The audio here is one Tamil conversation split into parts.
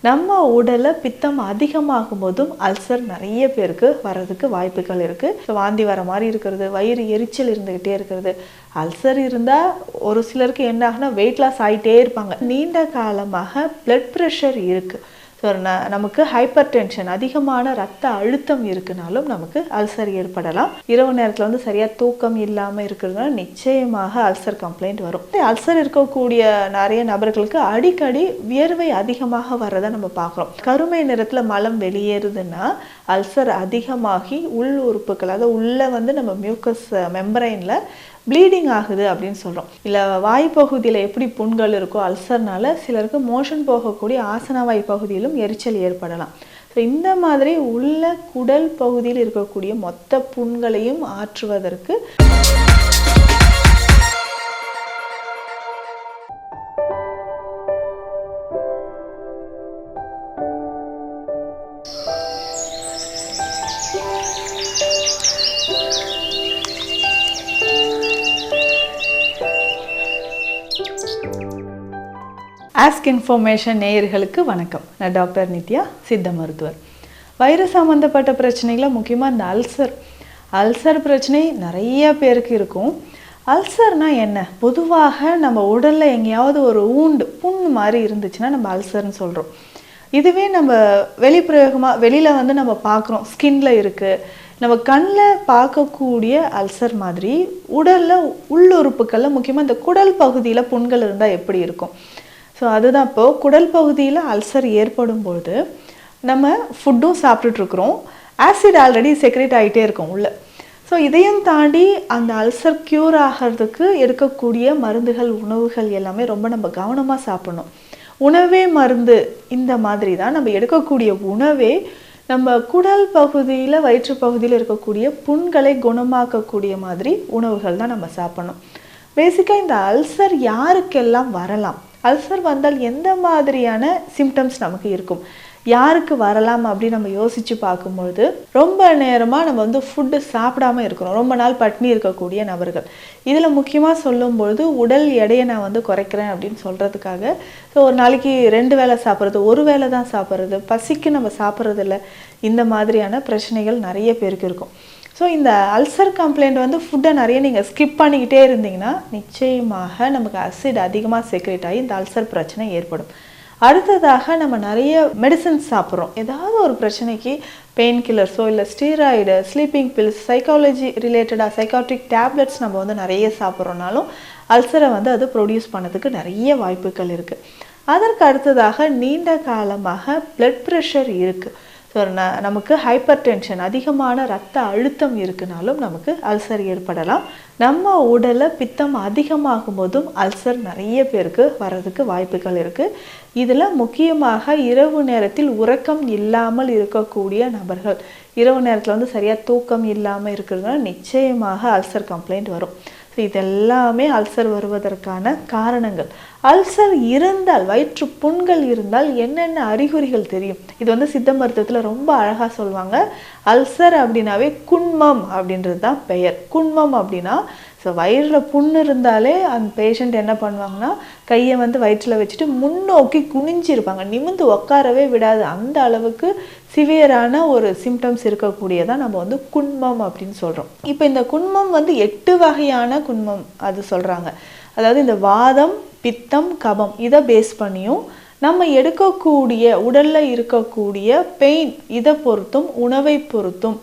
நம்ம உடல்ல பித்தம் அதிகமாகும் போதும் அல்சர் நிறைய பேருக்கு வர்றதுக்கு வாய்ப்புகள் இருக்கு. வாந்தி வர மாதிரி இருக்கிறது வயிறு எரிச்சல் இருந்துகிட்டே இருக்கிறது. அல்சர் இருந்தா ஒரு சிலருக்கு என்ன ஆகுனா வெயிட் லாஸ் ஆயிட்டே இருப்பாங்க. நீண்ட காலமாக பிளட் ப்ரெஷர் இருக்கு. ஸோ நமக்கு ஹைப்பர் டென்ஷன் அதிகமான ரத்த அழுத்தம் இருக்குனாலும் நமக்கு அல்சர் ஏற்படலாம். இரவு நேரத்தில் வந்து சரியாக தூக்கம் இல்லாமல் இருக்கிறதுனால நிச்சயமாக அல்சர் கம்ப்ளைண்ட் வரும். அல்சர் இருக்கக்கூடிய நிறைய நபர்களுக்கு அடிக்கடி வியர்வை அதிகமாக வர்றதை நம்ம பார்க்குறோம். கருமை நிறத்தில் மலம் வெளியேறுதுன்னா அல்சர் அதிகமாகி உள் உறுப்புகள் அதாவது உள்ளே வந்து நம்ம மியூக்கஸ் மெம்பரைனில் ப்ளீடிங் ஆகுது அப்படின்னு சொல்கிறோம் இல்லை வாய்ப்பகுதியில் எப்படி புண்கள் இருக்கோ அல்சர்னால சிலருக்கு மோஷன் போகக்கூடிய ஆசனவாய் பகுதியிலும் எரிச்சல் ஏற்படலாம். ஸோ இந்த மாதிரி உள்ள குடல் பகுதியில் இருக்கக்கூடிய மொத்த புண்களையும் ஆற்றுவதற்கு ஆஸ்க் இன்ஃபர்மேஷன் நேயர்களுக்கு வணக்கம். நான் டாக்டர் நித்யா சித்த மருத்துவர். வயிறு சம்மந்தப்பட்ட பிரச்சனைகளை முக்கியமாக இந்த அல்சர். அல்சர் பிரச்சனை நிறைய பேருக்கு இருக்கும். அல்சர்னால் என்ன? பொதுவாக நம்ம உடலில் எங்கேயாவது ஒரு ஊண்டு புண் மாதிரி இருந்துச்சுன்னா நம்ம அல்சர்னு சொல்கிறோம் இதுவே நம்ம வெளிப்பிரயோகமாக வெளியில் வந்து நம்ம பார்க்குறோம். ஸ்கின்ல இருக்குது நம்ம கண்ணில் பார்க்கக்கூடிய அல்சர் மாதிரி உடலில் உள்ளுறுப்புகளில் முக்கியமாக இந்த குடல் பகுதியில் புண்கள் இருந்தால் எப்படி இருக்கும்? ஸோ அதுதான் இப்போது குடல் பகுதியில் அல்சர் ஏற்படும் பொழுது நம்ம ஃபுட்டும் சாப்பிட்டுட்ருக்குறோம் ஆசிட் ஆல்ரெடி செக்ரேட் ஆகிட்டே இருக்கும் உள்ள. ஸோ இதையும் தாண்டி அந்த அல்சர் க்யூர் ஆகிறதுக்கு எடுக்கக்கூடிய மருந்துகள் உணவுகள் எல்லாமே ரொம்ப நம்ம கவனமாக சாப்பிடணும். உணவே மருந்து இந்த மாதிரி தான் நம்ம எடுக்கக்கூடிய உணவே நம்ம குடல் பகுதியில் வயிற்று பகுதியில் இருக்கக்கூடிய புண்களை குணமாக்கக்கூடிய மாதிரி உணவுகள் தான் நம்ம சாப்பிடணும். பேசிக்காக இந்த அல்சர் யாருக்கெல்லாம் வரலாம்? அல்சர் வந்தால் எந்த மாதிரியான சிம்டம்ஸ் நமக்கு இருக்கும்? யாருக்கு வரலாம் அப்படின்னு நம்ம யோசித்து பார்க்கும்பொழுது ரொம்ப நேரமாக நம்ம வந்து ஃபுட்டு சாப்பிடாம இருக்கிறோம். ரொம்ப நாள் பட்னி இருக்கக்கூடிய நபர்கள். இதில் முக்கியமாக சொல்லும்பொழுது உடல் எடையை நான் வந்து குறைக்கிறேன் அப்படின்னு சொல்கிறதுக்காக ஸோ ஒரு நாளைக்கு ரெண்டு வேளை சாப்பிட்றது ஒரு வேளை தான் சாப்பிட்றது பசிக்கு நம்ம சாப்பிட்றது இல்லை இந்த மாதிரியான பிரச்சனைகள் நிறைய பேருக்கு இருக்கும். ஸோ இந்த அல்சர் கம்ப்ளைண்ட் வந்து ஃபுட்டை நிறைய நீங்கள் ஸ்கிப் பண்ணிக்கிட்டே இருந்தீங்கன்னா நிச்சயமாக நமக்கு அசிட் அதிகமாக செக்ரேட் ஆகி இந்த அல்சர் பிரச்சனை ஏற்படும். அடுத்ததாக நம்ம நிறைய மெடிசன்ஸ் சாப்பிட்றோம். ஏதாவது ஒரு பிரச்சனைக்கு பெயின் கில்லர்ஸோ இல்லை ஸ்டீராய்டு ஸ்லீப்பிங் பில்ஸ் சைக்காலஜி ரிலேட்டடாக சைக்காட்ரிக் டேப்லெட்ஸ் நம்ம வந்து நிறைய சாப்பிட்றோனாலும் அல்சரை வந்து அது ப்ரொடியூஸ் பண்ணதுக்கு நிறைய வாய்ப்புகள் இருக்குது அதற்கு அடுத்ததாக நீண்ட காலமாக பிளட் ப்ரெஷர் இருக்குது ஸோ ந நமக்கு ஹைப்பர் டென்ஷன் அதிகமான ரத்த அழுத்தம் இருக்குனாலும் நமக்கு அல்சர் ஏற்படலாம். நம்ம உடலில் பித்தம் அதிகமாகும் போதும் அல்சர் நிறைய பேருக்கு வர்றதுக்கு வாய்ப்புகள் இருக்குது இதில் முக்கியமாக இரவு நேரத்தில் உறக்கம் இல்லாமல் இருக்கக்கூடிய நபர்கள். இரவு நேரத்தில் வந்து சரியாக தூக்கம் இல்லாமல் இருக்கிறதுனால நிச்சயமாக அல்சர் கம்ப்ளைண்ட் வரும். இதெல்லாமே அல்சர் வருவதற்கான காரணங்கள். அல்சர் இருந்தால் வயிற்று புண்கள் இருந்தால் என்னென்ன அறிகுறிகள் தெரியும்? இது வந்து சித்த மருத்துவத்தில் ரொம்ப அழகாக சொல்லுவாங்க அல்சர் அப்படின்னாவே குன்மம் அப்படின்றது தான் பெயர். குன்மம் அப்படின்னா ஸோ வயிறில் புண்ணு இருந்தாலே அந்த பேஷண்ட் என்ன பண்ணுவாங்கன்னா கையை வந்து வயிற்றில் வச்சுட்டு முன்னோக்கி குனிஞ்சிருப்பாங்க. நிமிந்து உட்காரவே விடாது. அந்த அளவுக்கு சிவியரான ஒரு சிம்டம்ஸ் இருக்கக்கூடியதான் நம்ம வந்து குன்மம் அப்படின்னு சொல்கிறோம் இப்போ இந்த குன்மம் வந்து எட்டு வகையான குன்மம் அது சொல்கிறாங்க அதாவது இந்த வாதம் பித்தம் கபம் இதை பேஸ் பண்ணியும் நம்ம எடுக்கக்கூடிய உடலில் இருக்கக்கூடிய பெயின் இதை பொறுத்தும் உணவை பொறுத்தும்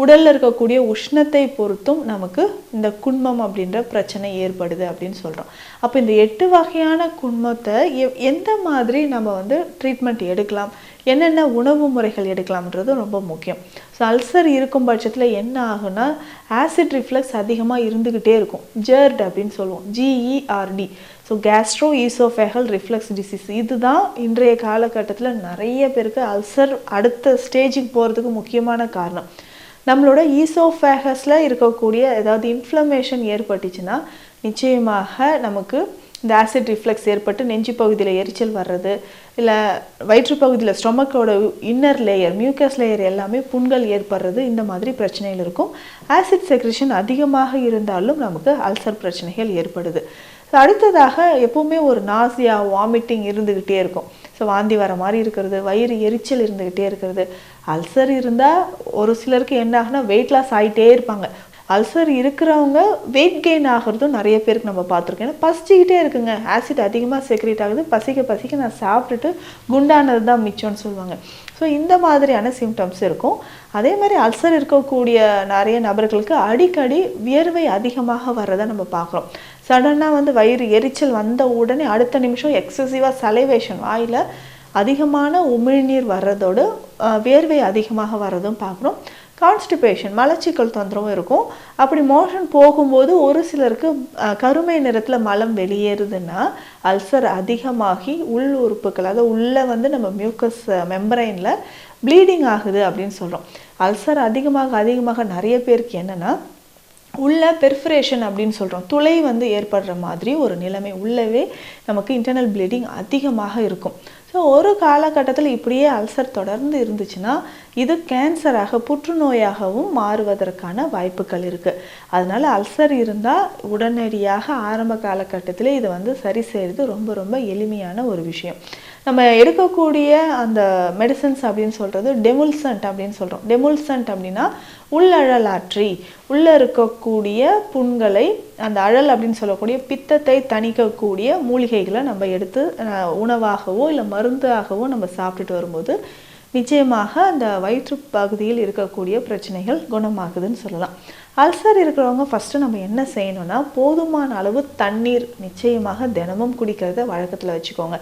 உடலில் இருக்கக்கூடிய உஷ்ணத்தை பொறுத்தும் நமக்கு இந்த குண்மம் அப்படின்ற பிரச்சனை ஏற்படுது அப்படின்னு சொல்கிறோம் அப்போ இந்த எட்டு வகையான குன்மத்தை எ- எந்த மாதிரி நம்ம வந்து ட்ரீட்மெண்ட் எடுக்கலாம்? என்னென்ன உணவு முறைகள் எடுக்கலாம்ன்றது ரொம்ப முக்கியம். ஸோ அல்சர் இருக்கும் பட்சத்தில் என்ன ஆகுனா ஆசிட் ரிஃப்ளக்ஸ் அதிகமாக இருந்துக்கிட்டே இருக்கும். ஜெர்ட் அப்படின்னு சொல்லுவோம். G E R D so gastro oesophageal reflux disease இதுதான் இன்றைய காலகட்டத்தில் நிறைய பேருக்கு அல்சர் அடுத்த ஸ்டேஜுக்கு போகிறதுக்கு முக்கியமான காரணம். நம்மளோட ஈசோஃபேகஸில் இருக்கக்கூடிய ஏதாவது இன்ஃப்ளமேஷன் ஏற்பட்டுச்சுன்னா நிச்சயமாக நமக்கு இந்த ஆசிட் ரிஃப்ளெக்ஸ் ஏற்பட்டு நெஞ்சு பகுதியில் எரிச்சல் வர்றது இல்லை வயிற்று பகுதியில் ஸ்டொமக்கோட இன்னர் லேயர் மியூக்கஸ் லேயர் எல்லாமே புண்கள் ஏற்படுறது இந்த மாதிரி பிரச்சனைகள் இருக்கும். ஆசிட் செக்ரிஷன் அதிகமாக இருந்தாலும் நமக்கு அல்சர் பிரச்சனைகள் ஏற்படுது. அடுத்ததாக எப்போவுமே ஒரு நாசியா வாமிட்டிங் இருந்துக்கிட்டே இருக்கும். ஸோ வாந்தி வர மாதிரி இருக்கிறது வயிறு எரிச்சல் இருந்துக்கிட்டே இருக்கிறது. அல்சர் இருந்தால் ஒரு சிலருக்கு என்ன ஆகுனா வெயிட் லாஸ் ஆகிட்டே இருப்பாங்க. அல்சர் இருக்கிறவங்க வெயிட் கெயின் ஆகிறதும் நிறைய பேருக்கு நம்ம பார்த்துருக்கோம். ஏன்னா பசிச்சுக்கிட்டே இருக்குங்க. ஆசிட் அதிகமாக செக்ரேட் ஆகுது. பசிக்க பசிக்க நான் சாப்பிட்டுட்டு குண்டானது தான் மிச்சம்னு சொல்லுவாங்க. ஸோ இந்த மாதிரியான சிம்டம்ஸ் இருக்கும். அதே மாதிரி அல்சர் இருக்கக்கூடிய நிறைய நபர்களுக்கு அடிக்கடி வியர்வை அதிகமாக வர்றதை நம்ம பார்க்குறோம். சடனாக வந்து வயிறு எரிச்சல் வந்த உடனே அடுத்த நிமிஷம் எக்ஸசிவாக சலைவேஷன் வாயில் அதிகமான உமிழ்நீர் வர்றதோடு வேர்வை அதிகமாக வர்றதும் பார்க்குறோம். கான்ஸ்டிபேஷன் மலச்சிக்கல் தொந்தரவும் இருக்கும். அப்படி மோஷன் போகும்போது ஒரு சிலருக்கு அஹ், கருமை நிறத்தில் மலம் வெளியேறுதுன்னா அல்சர் அதிகமாகி உள் உறுப்புகள் அதாவது உள்ளே வந்து நம்ம மியூக்கஸ் மெம்பரைனில் ப்ளீடிங் ஆகுது அப்படின்னு சொல்கிறோம் அல்சர் அதிகமாக அதிகமாக நிறைய பேருக்கு என்னென்னா உள்ள பெர்ஃபரேஷன் அப்படின்னு சொல்கிறோம் துளை வந்து ஏற்படுற மாதிரி ஒரு நிலைமை உள்ளவே நமக்கு இன்டர்னல் ப்ளீடிங் அதிகமாக இருக்கும். ஸோ ஒரு காலகட்டத்தில் இப்படியே அல்சர் தொடர்ந்து இருந்துச்சுன்னா இது கேன்சராக புற்றுநோயாகவும் மாறுவதற்கான வாய்ப்புகள் இருக்குது அதனால் அல்சர் இருந்தால் உடனடியாக ஆரம்ப காலகட்டத்தில் இதை வந்து சரி செய்கிறது ரொம்ப ரொம்ப எளிமையான ஒரு விஷயம். நம்ம எடுக்கக்கூடிய அந்த மெடிசன்ஸ் அப்படின்னு சொல்கிறது டெமுல்சன்ட் அப்படின்னு சொல்கிறோம் டெமுல்சன்ட் அப்படின்னா உள்ளழலாற்றி உள்ளே இருக்கக்கூடிய புண்களை அந்த அழல் அப்படின்னு சொல்லக்கூடிய பித்தத்தை தணிக்கக்கூடிய மூலிகைகளை நம்ம எடுத்து உணவாகவோ இல்லை மருந்தாகவோ நம்ம சாப்பிட்டுட்டு வரும்போது நிச்சயமாக அந்த வயிற்று பகுதியில் இருக்கக்கூடிய பிரச்சனைகள் குணமாகுதுன்னு சொல்லலாம். அல்சர் இருக்கிறவங்க ஃபஸ்ட்டு நம்ம என்ன செய்யணும்னா போதுமான அளவு தண்ணீர் நிச்சயமாக தினமும் குடிக்கிறத வழக்கத்தில் வச்சுக்கோங்க.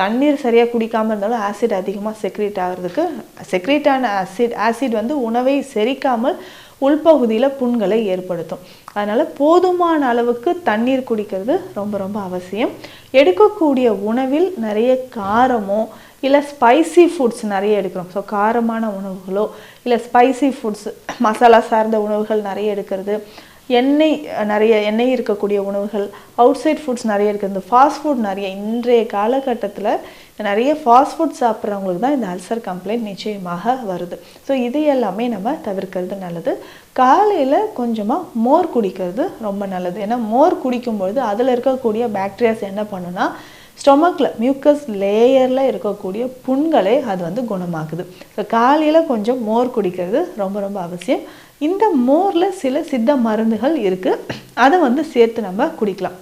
தண்ணீர் சரியாக குடிக்காமல் இருந்தாலும் ஆசிட் அதிகமாக செக்ரேட் ஆகிறதுக்கு செக்ரேட் ஆன ஆசிட் ஆசிட் வந்து உணவை செரிக்காமல் உள்பகுதியில் புண்களை ஏற்படுத்தும். அதனால் போதுமான அளவுக்கு தண்ணீர் குடிக்கிறது ரொம்ப ரொம்ப அவசியம். எடுக்கக்கூடிய உணவில் நிறைய காரமோ இல்லை ஸ்பைசி ஃபுட்ஸ் நிறைய எடுக்கிறோம். ஸோ காரமான உணவுகளோ இல்லை ஸ்பைசி ஃபுட்ஸ் மசாலா சார்ந்த உணவுகள் நிறைய எடுக்கிறது. எண்ணெய் நிறைய எண்ணெய் இருக்கக்கூடிய உணவுகள் அவுட் சைட் ஃபுட்ஸ் நிறைய இருக்குது ஃபாஸ்ட் ஃபுட் நிறைய இன்றைய காலகட்டத்தில் நிறைய ஃபாஸ்ட் ஃபுட் சாப்பிட்றவங்களுக்கு தான் இந்த அல்சர் கம்ப்ளைண்ட் நிச்சயமாக வருது. ஸோ இது எல்லாமே நம்ம தவிர்க்கிறது நல்லது. காலையில் கொஞ்சமாக மோர் குடிக்கிறது ரொம்ப நல்லது. ஏன்னா மோர் குடிக்கும்பொழுது அதில் இருக்கக்கூடிய பேக்டீரியாஸ் என்ன பண்ணுன்னா ஸ்டொமக்கில் மியூக்கஸ் லேயரில் இருக்கக்கூடிய புண்களை அது வந்து குணமாக்குது. ஸோ காலையில் கொஞ்சம் மோர் குடிக்கிறது ரொம்ப ரொம்ப அவசியம். இந்த மோரில் சில சித்த மருந்துகள் இருக்குது அதை வந்து சேர்த்து நம்ம குடிக்கலாம்.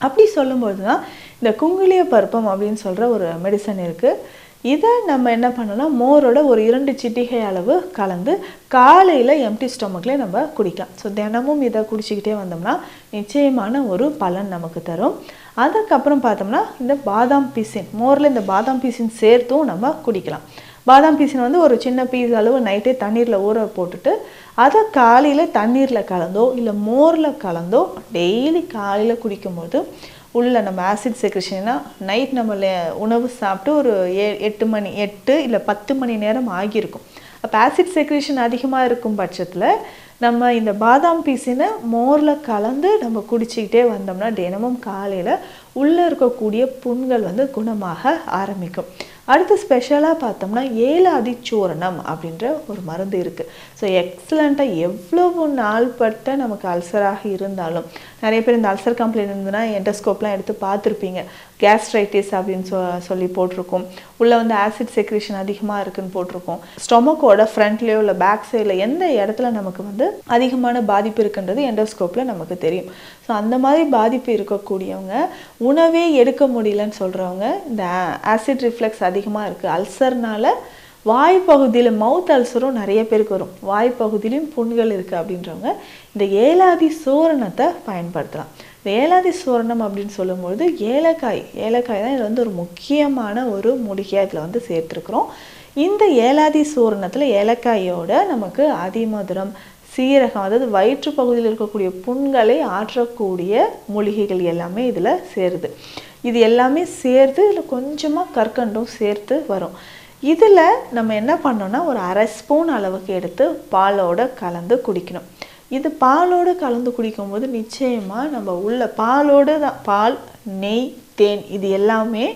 அப்படி சொல்லும்போது தான் இந்த குங்குளிய பருப்பம் அப்படின்னு சொல்கிற ஒரு மெடிசன் இருக்குது இதை நம்ம என்ன பண்ணலாம்? மோரோட ஒரு இரண்டு சிட்டிகை அளவு கலந்து காலையில் எம்டி ஸ்டொமக்லேயே நம்ம குடிக்கலாம். ஸோ தினமும் இதை குடிச்சிக்கிட்டே வந்தோம்னா நிச்சயமான ஒரு பலன் நமக்கு தரும். அதுக்கப்புறம் பார்த்தோம்னா இந்த பாதாம் பீசின் மோரில் இந்த பாதாம் பீசின் சேர்த்தும் நம்ம குடிக்கலாம். பாதாம் பீசின் வந்து ஒரு சின்ன பீஸ் அளவு நைட்டே தண்ணீரில் ஊற போட்டுட்டு அதை காலையில் தண்ணீரில் கலந்தோ இல்லை மோரில் கலந்தோ டெய்லி காலையில் குடிக்கும்போது உள்ள நம்ம ஆசிட் செக்ரிஷன்னா நைட் நம்ம உணவு சாப்பிட்டு ஒரு ஏ எட்டு மணி எட்டு இல்லை பத்து மணி நேரம் ஆகியிருக்கும். அப்போ ஆசிட் செக்ரேஷன் அதிகமாக இருக்கும் பட்சத்தில் நம்ம இந்த பாதாம் பீசினை மோரில் கலந்து நம்ம குடிச்சிக்கிட்டே வந்தோம்னா தினமும் காலையில் உள்ளே இருக்கக்கூடிய புண்கள் வந்து குணமாக ஆரம்பிக்கும். அடுத்து ஸ்பெஷலாக பார்த்தோம்னா ஏலாதி சூரணம் அப்படின்ற ஒரு மருந்து இருக்குது ஸோ எக்ஸலண்ட்டாக எவ்வளவு நாள்பட்ட நமக்கு அல்சராக இருந்தாலும் நிறைய பேர் இந்த அல்சர் கம்ப்ளைண்ட் இருந்ததுன்னா எண்டோஸ்கோப்லாம் எடுத்து பார்த்துருப்பீங்க. கேஸ்ட்ரைட்டிஸ் அப்படின்னு சொ சொல்லி போட்டிருக்கோம். உள்ளே வந்து ஆசிட் செக்ரேஷன் அதிகமாக இருக்குன்னு போட்டிருக்கோம். ஸ்டொமக்கோட ஃப்ரண்ட்லேயோ இல்லை பேக் சைடில் எந்த இடத்துல நமக்கு வந்து அதிகமான பாதிப்பு இருக்குன்றது எண்டோஸ்கோப்பில் நமக்கு தெரியும். ஸோ அந்த மாதிரி பாதிப்பு இருக்கக்கூடியவங்க உணவே எடுக்க முடியலன்னு சொல்கிறவங்க இந்த ஆசிட் ரிஃப்ளெக்ஸ் அதிகமாக இருக்குது அல்சர்னால வாய் பகுதியில் மவுத் அல்சரும் நிறைய பேருக்கு வரும். வாய் பகுதியிலையும் புண்கள் இருக்குது அப்படின்றவங்க இந்த ஏலாதி சூரணத்தை பயன்படுத்தலாம். இந்த ஏலாதி சூரணம் அப்படின்னு சொல்லும்பொழுது ஏலக்காய் ஏலக்காய் தான் இதில் வந்து ஒரு முக்கியமான ஒரு மூலிகையாக இதில் வந்து சேர்த்துருக்குறோம். இந்த ஏலாதி சூரணத்தில் ஏலக்காயோட நமக்கு அதிமதுரம் சீரகம் அதாவது வயிற்று பகுதியில் இருக்கக்கூடிய புண்களை ஆற்றக்கூடிய மூலிகைகள் எல்லாமே இதில் சேருது. இது எல்லாமே சேர்த்து இதில் கொஞ்சமாக கற்கண்டும் சேர்த்து வரும். இதில் நம்ம என்ன பண்ணோம்னா ஒரு அரை ஸ்பூன் அளவுக்கு எடுத்து பாலோட கலந்து குடிக்கணும். இது பாலோடு கலந்து குடிக்கும்போது நிச்சயமாக நம்ம உள்ள பாலோடு தான் பால் நெய் தேன் இது எல்லாமே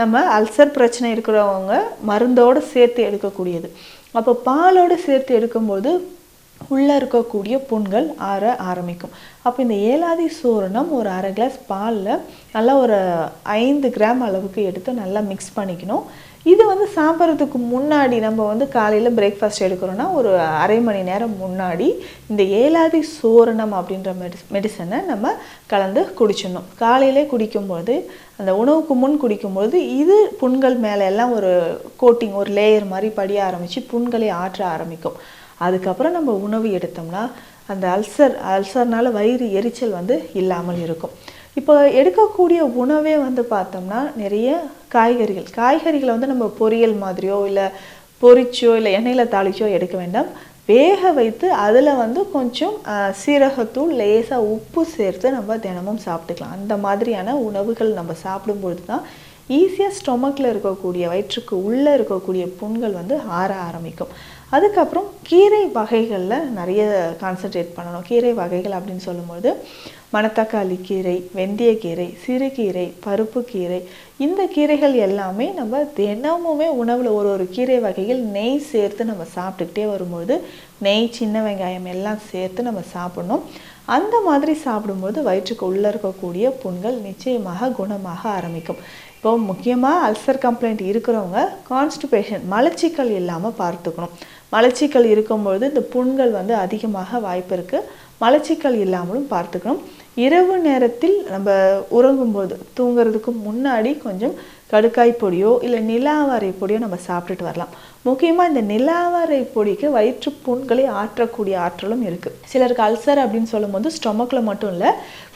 நம்ம அல்சர் பிரச்சனை இருக்கிறவங்க மருந்தோடு சேர்த்து எடுக்கக்கூடியது. அப்போ பாலோடு சேர்த்து எடுக்கும்போது உள்ளே இருக்கக்கூடிய புண்கள் ஆற ஆரம்பிக்கும். அப்போ இந்த ஏலாதி சூரணம் ஒரு அரை கிளாஸ் பாலில் நல்லா ஒரு ஐந்து கிராம் அளவுக்கு எடுத்து நல்லா மிக்ஸ் பண்ணிக்கணும். இது வந்து சாப்பிட்றதுக்கு முன்னாடி நம்ம வந்து காலையில் பிரேக்ஃபாஸ்ட் எடுக்கிறோன்னா ஒரு அரை மணி நேரம் முன்னாடி இந்த ஏலாதி சூரணம் அப்படின்ற மெடிஸ் மெடிசனை நம்ம கலந்து குடிச்சிடணும். காலையிலே குடிக்கும்போது அந்த உணவுக்கு முன் குடிக்கும்போது இது புண்கள் மேலே எல்லாம் ஒரு கோட்டிங் ஒரு லேயர் மாதிரி படிய ஆரம்பித்து புண்களை ஆற்ற ஆரம்பிக்கும். அதுக்கப்புறம் நம்ம உணவு எடுத்தோம்னா அந்த அல்சர் அல்சர்னால வயிறு எரிச்சல் வந்து இல்லாமல் இருக்கும். இப்போ எடுக்கக்கூடிய உணவே வந்து பார்த்தோம்னா நிறைய காய்கறிகள். காய்கறிகளை வந்து நம்ம பொரியல் மாதிரியோ இல்லை பொரிச்சோ இல்லை எண்ணெயில் தாளிச்சோ எடுக்க வேண்டாம். வேக வைத்து அதில் வந்து கொஞ்சம் சீரகத்தூள் லேசாக உப்பு சேர்த்து நம்ம தினமும் சாப்பிட்டுக்கலாம். அந்த மாதிரியான உணவுகள் நம்ம சாப்பிடும்பொழுது தான் ஈஸியாக ஸ்டொமக்கில் இருக்கக்கூடிய வயிற்றுக்கு உள்ளே இருக்கக்கூடிய புண்கள் வந்து ஆற ஆரம்பிக்கும். அதுக்கப்புறம் கீரை வகைகளில் நிறைய கான்சென்ட்ரேட் பண்ணணும். கீரை வகைகள் அப்படின்னு சொல்லும்போது மணத்தக்காளி கீரை வெந்தயக்கீரை சிறுகீரை பருப்பு கீரை இந்த கீரைகள் எல்லாமே நம்ம தினமுமே உணவில் ஒரு ஒரு கீரை வகைகள் நெய் சேர்த்து நம்ம சாப்பிட்டுக்கிட்டே வரும்போது நெய் சின்ன வெங்காயம் எல்லாம் சேர்த்து நம்ம சாப்பிடணும். அந்த மாதிரி சாப்பிடும்போது வயிற்றுக்கு உள்ளே இருக்கக்கூடிய புண்கள் நிச்சயமாக குணமாக ஆரம்பிக்கும். இப்போ முக்கியமாக அல்சர் கம்ப்ளைண்ட் இருக்கிறவங்க கான்ஸ்டிபேஷன் மலச்சிக்கல் இல்லாமல் பார்த்துக்கணும். மலச்சிக்கல் இருக்கும்பொழுது இந்த புண்கள் வந்து அதிகமாக வாய்ப்பு இருக்குது மலச்சிக்கல் இல்லாமலும் பார்த்துக்கணும். இரவு நேரத்தில் நம்ம உறங்கும்போது தூங்குறதுக்கு முன்னாடி கொஞ்சம் கடுக்காய் பொடியோ இல்லை நிலாவரை பொடியோ நம்ம சாப்பிட்டுட்டு வரலாம். முக்கியமாக இந்த நிலாவரை பொடிக்கு வயிற்று புண்களை ஆற்றக்கூடிய ஆற்றலும் இருக்குது சிலருக்கு அல்சர் அப்படின்னு சொல்லும்போது ஸ்டொமக்கில் மட்டும் இல்லை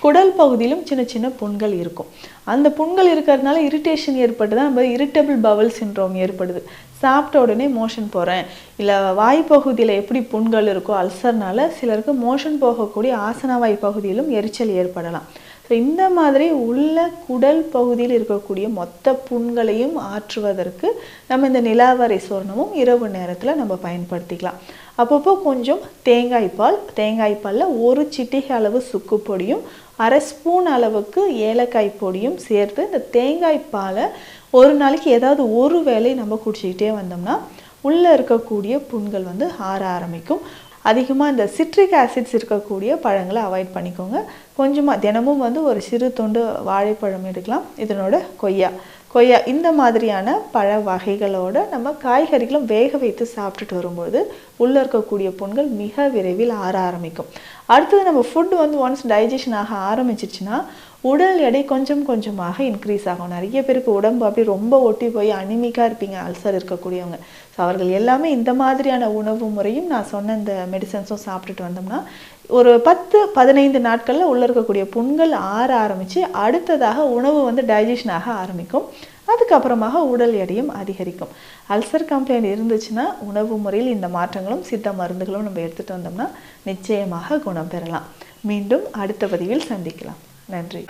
குடல் பகுதியிலும் சின்ன சின்ன புண்கள் இருக்கும். அந்த புண்கள் இருக்கிறதுனால இரிட்டேஷன் ஏற்பட்டு தான் நம்ம இரிட்டபிள் பவல் சின்ரோம் ஏற்படுது. சாப்பிட்ட உடனே மோஷன் போகிறேன் இல்லை வாய் பகுதியில் எப்படி புண்கள் இருக்கோ அல்சர்னால சிலருக்கு மோஷன் போகக்கூடிய ஆசனவாய் பகுதியிலும் எரிச்சல் ஏற்படலாம். ஸோ இந்த மாதிரி உள்ள குடல் பகுதியில் இருக்கக்கூடிய மொத்த புண்களையும் ஆற்றுவதற்கு நம்ம இந்த நிலாவரை சொர்ணமும் இரவு நேரத்தில் நம்ம பயன்படுத்திக்கலாம். அப்பப்போ கொஞ்சம் தேங்காய் பால் தேங்காய் பாலில் ஒரு சிட்டிகை அளவு சுக்கு பொடியும் அரை ஸ்பூன் அளவுக்கு ஏலக்காய் பொடியும் சேர்த்து இந்த தேங்காய் பாலை ஒரு நாளைக்கு ஏதாவது ஒரு வேலை நம்ம குடிச்சிக்கிட்டே வந்தோம்னா உள்ளே இருக்கக்கூடிய புண்கள் வந்து ஆற ஆரம்பிக்கும். அதிகமாக இந்த சிட்ரிக் ஆசிட்ஸ் இருக்கக்கூடிய பழங்களை அவாய்ட் பண்ணிக்கோங்க. கொஞ்சமாக தினமும் வந்து ஒரு சிறு துண்டு வாழைப்பழம் எடுக்கலாம். இதனோட கொய்யா. கொய்யா இந்த மாதிரியான பழ வகைகளோட நம்ம காய்கறிகளும் வேக வைத்து சாப்பிட்டுட்டு வரும்போது உள்ளே இருக்கக்கூடிய புண்கள் மிக விரைவில் ஆற ஆரம்பிக்கும். அடுத்தது நம்ம ஃபுட் வந்து ஒன்ஸ் டைஜஷன் ஆக ஆரம்பிச்சிச்சுன்னா உடல் எடை கொஞ்சம் கொஞ்சமாக இன்க்ரீஸ் ஆகும். நிறைய பேருக்கு உடம்பு அப்படி ரொம்ப ஒட்டி போய் அனிமிக்காக இருப்பீங்க அல்சர் இருக்கக்கூடியவங்க. ஸோ அவர்கள் எல்லாமே இந்த மாதிரியான உணவு முறையும் நான் சொன்ன இந்த மெடிசன்ஸும் சாப்பிட்டுட்டு வந்தோம்னா ஒரு பத்து பதினைந்து நாட்களில் உள்ளே இருக்கக்கூடிய புண்கள் ஆற ஆரம்பித்து அடுத்ததாக உணவு வந்து டைஜஷன் ஆக ஆரம்பிக்கும். அதுக்கப்புறமாக உடல் எடையும் அதிகரிக்கும். அல்சர் கம்ப்ளைண்ட் இருந்துச்சுன்னா உணவு முறையில் இந்த மாற்றங்களும் சித்த மருந்துகளும் நம்ம எடுத்துகிட்டு வந்தோம்னா நிச்சயமாக குணம் பெறலாம். மீண்டும் அடுத்த பதிவில் சந்திக்கலாம். நன்றி.